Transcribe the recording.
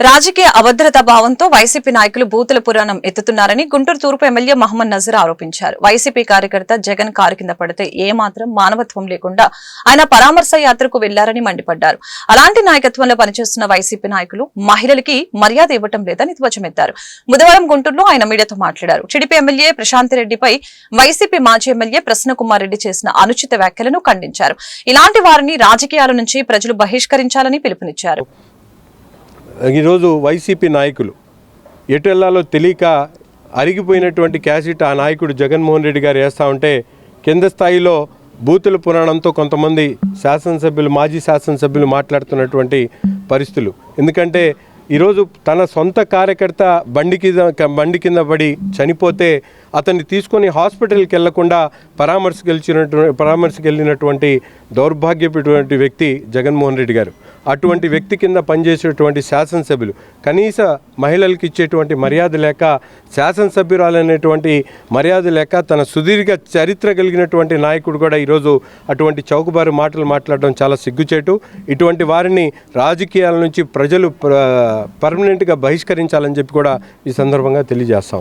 రాజకీయ అభద్రతా భావంతో వైసీపీ నాయకులు బూతుల పురాణం ఎత్తుతున్నారని గుంటూరు తూర్పు ఎమ్మెల్యే మహమ్మద్ నజర్ ఆరోపించారు. వైసీపీ కార్యకర్త జగన్ కారు కింద పడితే ఏమాత్రం మానవత్వం లేకుండా ఆయన పరామర్శ యాత్రకు వెళ్ళారని మండిపడ్డారు. అలాంటి నాయకత్వంలో పనిచేస్తున్న వైసీపీ నాయకులు మహిళలకి మర్యాద ఇవ్వటం లేదని ధ్వజమెత్తారు. బుధవారం గుంటూరులో ఆయన మీడియాతో మాట్లాడారు. టీడీపీ ఎమ్మెల్యే ప్రశాంత్ రెడ్డిపై వైసీపీ మాజీ ఎమ్మెల్యే ప్రసన్నకుమార్ రెడ్డి చేసిన అనుచిత వ్యాఖ్యలను ఖండించారు. ఇలాంటి వారిని రాజకీయాల నుంచి ప్రజలు బహిష్కరించాలని పిలుపునిచ్చారు. ఈరోజు వైసీపీ నాయకులు ఎటు వెళ్ళాలో తెలియక అరిగిపోయినటువంటి క్యాసెట్ ఆ నాయకుడు జగన్మోహన్ రెడ్డి గారు వేస్తూ ఉంటే కింద స్థాయిలో బూతుల పురాణంతో కొంతమంది శాసనసభ్యులు మాజీ శాసనసభ్యులు మాట్లాడుతున్నటువంటి పరిస్థితులు. ఎందుకంటే ఈరోజు తన సొంత కార్యకర్త బండి కింద బండి కింద పడి చనిపోతే అతన్ని తీసుకొని హాస్పిటల్కి వెళ్ళకుండా పరామర్శకు వెళ్ళినటువంటి పరామర్శకు వెళ్ళినటువంటి దౌర్భాగ్యమైనటువంటి వ్యక్తి జగన్మోహన్ రెడ్డి గారు. అటువంటి వ్యక్తి కింద పనిచేసేటువంటి శాసనసభ్యులు కనీస మహిళలకు ఇచ్చేటువంటి మర్యాద లేక శాసనసభ్యురాలనేటువంటి మర్యాద లేక తన సుదీర్ఘ చరిత్ర కలిగినటువంటి నాయకుడు కూడా ఈరోజు అటువంటి చౌకబారు మాటలు మాట్లాడడం చాలా సిగ్గుచేటు. ఇటువంటి వారిని రాజకీయాల నుంచి ప్రజలు పర్మనెంట్గా బహిష్కరించాలని చెప్పి కూడా ఈ సందర్భంగా తెలియజేస్తాం.